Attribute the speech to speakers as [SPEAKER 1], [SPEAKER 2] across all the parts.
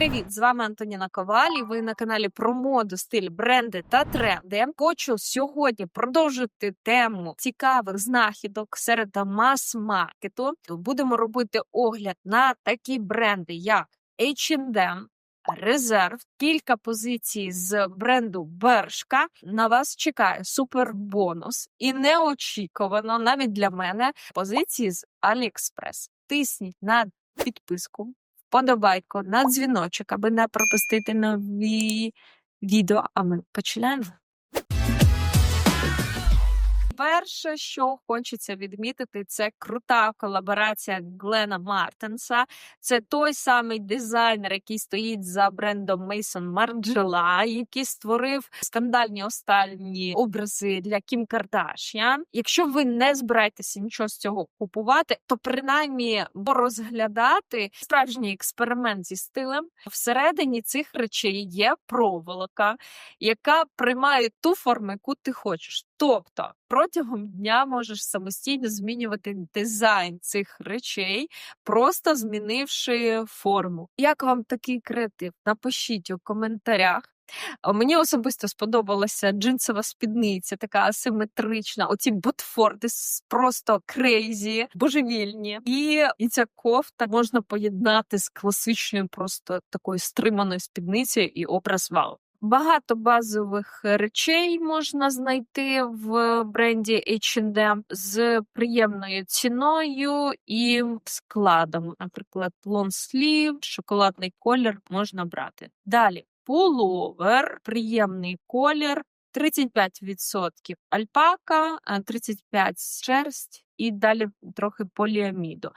[SPEAKER 1] Привіт, з вами Антоніна Коваль. і Ви на каналі про моду, стиль, бренди та тренди. Хочу сьогодні продовжити тему цікавих знахідок серед мас-маркету. Будемо робити огляд на такі бренди, як H&M, Резерв, кілька позицій з бренду Бершка. На вас чекає супер бонус і неочікувано навіть для мене позиції з AliExpress. Тисніть на підписку, вподобайку, на дзвіночок, аби не пропустити нові відео. А ми починаємо. Перше, що хочеться відмітити, це крута колаборація Глена Мартенса. Це той самий дизайнер, який стоїть за брендом Мейсон Марджела, який створив скандальні останні образи для Кім Кардашян. Якщо ви не збираєтеся нічого з цього купувати, то принаймні розглядати справжній експеримент зі стилем. Всередині цих речей є проволока, яка приймає ту форму, яку ти хочеш. Тобто протягом дня можеш самостійно змінювати дизайн цих речей, просто змінивши форму. Як вам такий креатив? Напишіть у коментарях. Мені особисто сподобалася джинсова спідниця, така асиметрична. Оці ботфорди просто крейзі, божевільні. І, і ця кофта можна поєднати з класичною, просто такою стриманою спідницею і образ вау. Багато базових речей можна знайти в бренді H&M з приємною ціною і складом. Наприклад, лонслів, шоколадний колір можна брати. Далі пуловер, приємний колір, 35% альпака, 35% шерсть і далі трохи поліаміду.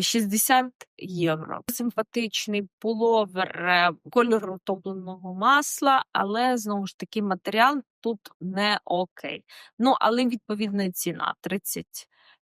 [SPEAKER 1] 60 євро. Симпатичний пуловер е, кольору топленого масла, але знову ж таки матеріал тут не окей. Ну, але відповідна ціна 30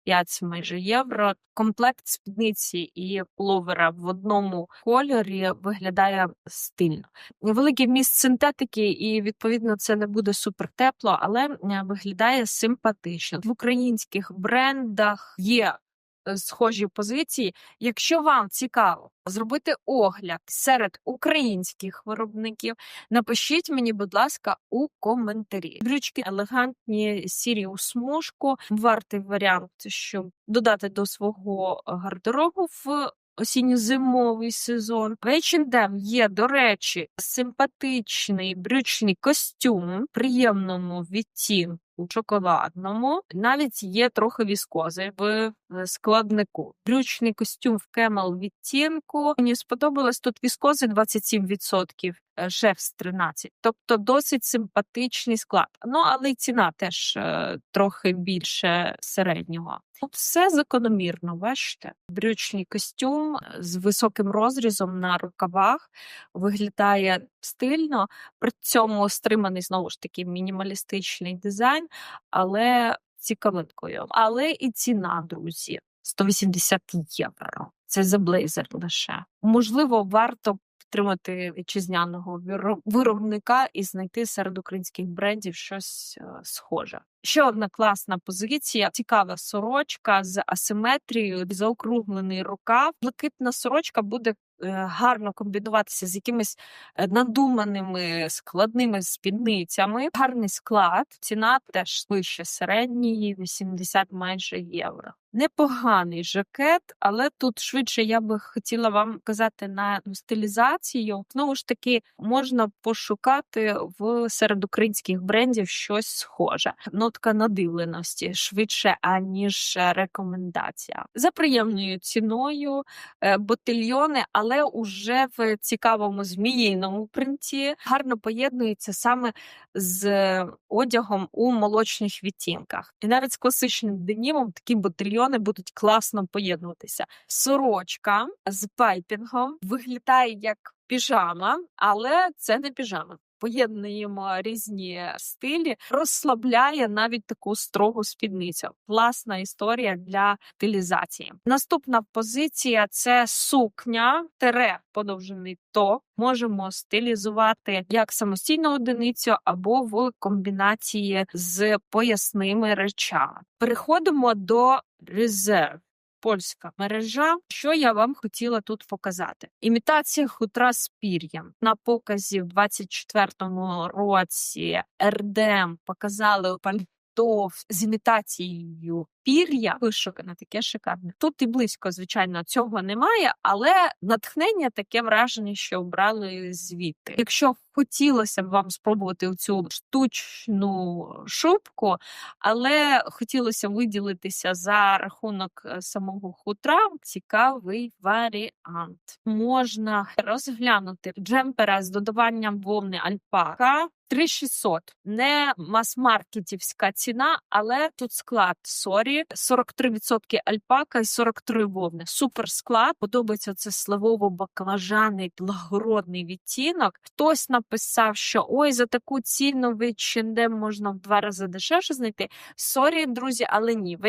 [SPEAKER 1] 5 майже євро. Комплект спідниці і пуловера в одному кольорі виглядає стильно. Великий вміст синтетики, і відповідно це не буде супер тепло, але виглядає симпатично. В українських брендах є Е, схожі позиції. Якщо вам цікаво зробити огляд серед українських виробників, напишіть мені, будь ласка, у коментарі. Брючки елегантні, сірі у смужку, вартий варіант, щоб додати до свого гардеробу в. Осінньо-зимовий сезон. В H&M є, до речі, симпатичний брючний костюм, приємному відтінку у шоколадному, навіть є трохи віскози в е, складнику. Брючний костюм в кемел відтінку. Мені сподобалось тут віскози 27%, е, шефс 13%. Тобто досить симпатичний склад. Ну, але й ціна теж е, трохи більше середнього. Тут все закономірно, бачите? Брючний костюм з високим розрізом на рукавах виглядає стильно, при цьому стриманий знову ж таки мінімалістичний дизайн, але цікавинкою. Але і ціна, друзі, 180 євро. Це за блейзер лише. Можливо, варто підтримати вітчизняного виробника і знайти серед українських брендів щось е, схоже. Ще одна класна позиція: цікава сорочка з асиметрією, заокруглений рукав. Блакитна сорочка буде Е, гарно комбінуватися з якимись е, надуманими складними спідницями. Гарний склад, ціна теж вище середньої, 80 майже євро. Непоганий жакет, але тут швидше я би хотіла вам казати на стилізацію. Знову ж таки, можна пошукати в серед українських брендів щось схоже. Нотка надивленості швидше, аніж рекомендація. За приємною ціною е, ботильйони, але уже в цікавому зміїному принті гарно поєднується саме з одягом у молочних відтінках. І навіть з класичним денімом такі ботильйони будуть класно поєднуватися. Сорочка з пайпінгом виглядає як піжама, але це не піжама. Поєднуємо різні стилі, розслабляє навіть таку строгу спідницю. Класна історія для стилізації. Наступна позиція це сукня, тере подовжений топ. Можемо стилізувати як самостійну одиницю або в комбінації з поясними речами. Переходимо до резерв. Польська мережа. Що я вам хотіла тут показати? Імітація хутра з пір'ям. На показі в 24-му році РДМ показали пальто з імітацією пір'я. Вишукане, таке шикарне. Тут і близько, звичайно, цього немає, але натхнення таке враження, що обрали звідти. Якщо хотілося б вам спробувати цю штучну шубку, але хотілося виділитися за рахунок е, самого хутра. Цікавий варіант. Можна розглянути джемпера з додаванням вовни альпака. 3600. не мас-маркетівська ціна, але тут склад сорі, 43% альпака і 43 вовни. Супер склад. Подобається це сливово-баклажаний благородний відтінок. Хтось написав, що ой, за таку ціну в можна в два рази дешевше знайти. Сорі, друзі, але ні. В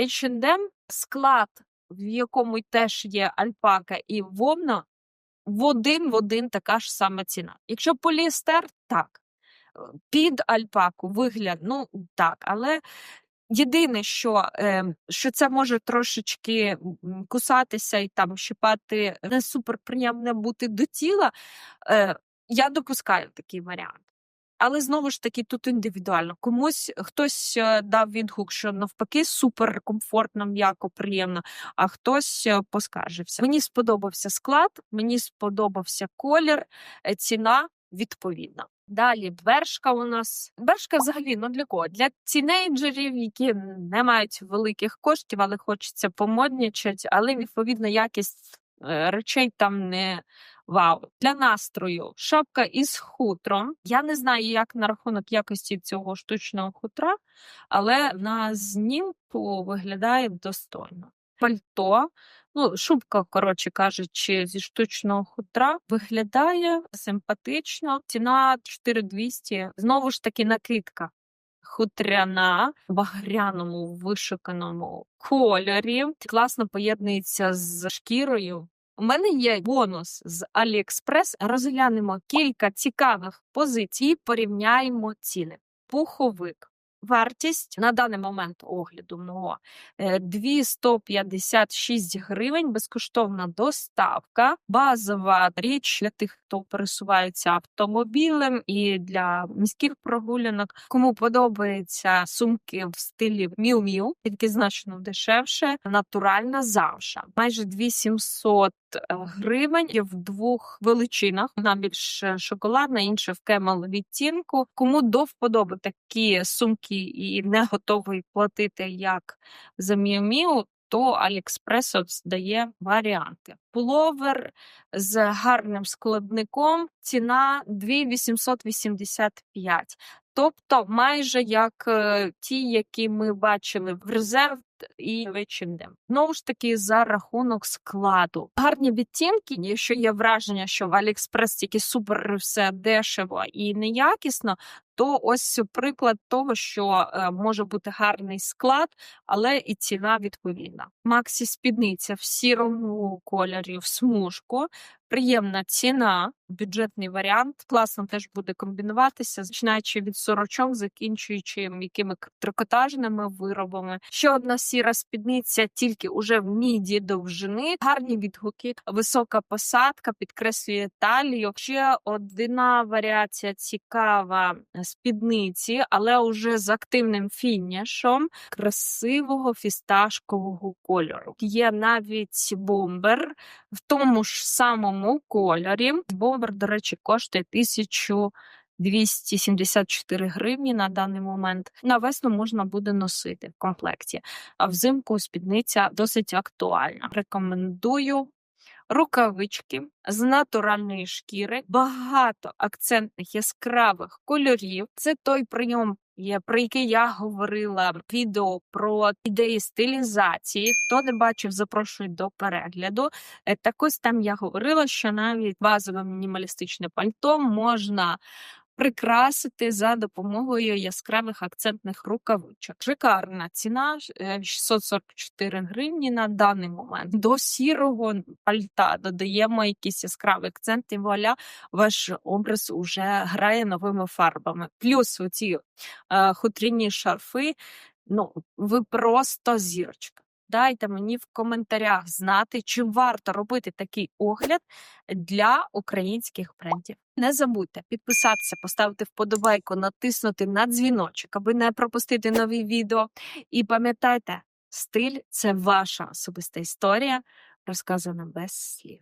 [SPEAKER 1] склад, в якому теж є альпака і вовна, в один в один така ж сама ціна. Якщо поліестер, так. Під альпаку вигляд, ну так, але єдине, що е, що це може трошечки кусатися і там щипати не суперприємне бути до тіла, е, я допускаю такий варіант. Але знову ж таки тут індивідуально. Комусь хтось е, дав відгук, що навпаки супер комфортно, м'яко, приємно, а хтось е, поскаржився. Мені сподобався склад, мені сподобався колір, е, ціна відповідна. Далі бершка у нас. Бершка взагалі ну для кого? Для тінейджерів, які не мають великих коштів, але хочеться помоднічати, але відповідна якість е, речей там не вау. Для настрою шапка із хутром. Я не знаю, як на рахунок якості цього штучного хутра, але на знімку виглядає достойно. Пальто Ну, шубка, коротше кажучи, зі штучного хутра виглядає симпатично. Ціна 4200. Знову ж таки, накидка. Хутряна в багряному вишуканому кольорі. Класно поєднується з шкірою. У мене є бонус з AliExpress. Розглянемо кілька цікавих позицій, порівняємо ціни. Пуховик Вартість на даний момент огляду мого 256 е, гривень, безкоштовна доставка, базова річ для тих, хто пересувається автомобілем і для міських прогулянок. Кому подобаються сумки в стилі Міу-Міу, тільки значно дешевше, натуральна завша. Майже 2700 Е, гривень в двох величинах. Одна більш шоколадна, інша в кемел відтінку. Кому до вподоби такі сумки і не готовий платити як за Міу-Міу, то Аліекспрес дає варіанти. Пуловер з гарним складником ціна 2885. Тобто майже як е, ті, які ми бачили в резерв і H&M. Знову ж таки, за рахунок складу. Гарні відтінки, якщо є враження, що в Аліекспрес тільки супер все дешево і неякісно, то ось приклад того, що е, може бути гарний склад, але і ціна відповідна. Максі спідниця в сірому кольорі, в смужку, приємна ціна, бюджетний варіант. Класно теж буде комбінуватися, починаючи від сорочок, закінчуючи якими трикотажними виробами. Ще одна сіра спідниця, тільки уже в міді довжини, гарні відгуки, висока посадка, підкреслює талію. Ще одна варіація цікава спідниці, але уже з активним фінішом красивого фісташкового кольору. Є навіть бомбер в тому ж самому кольорі. Бомбер, до речі, коштує 1000 274 гривні на даний момент. На весну можна буде носити в комплекті, а взимку спідниця досить актуальна. Рекомендую рукавички з натуральної шкіри, багато акцентних яскравих кольорів. Це той прийом. Про який я говорила в відео про ідеї стилізації. Хто не бачив, запрошую до перегляду. Е, так ось там я говорила, що навіть базове мінімалістичне пальто можна прикрасити за допомогою яскравих акцентних рукавичок. Шикарна ціна 644 е, гривні на даний момент. До сірого пальта додаємо якісь яскраві акценти. Вуаля, ваш образ уже грає новими фарбами. Плюс оці е, хутряні шарфи. Ну, ви просто зірочка. Дайте мені в коментарях знати, чи варто робити такий огляд для українських брендів. Не забудьте підписатися, поставити вподобайку, натиснути на дзвіночок, аби не пропустити нові відео. І пам'ятайте, стиль це ваша особиста історія, розказана без слів.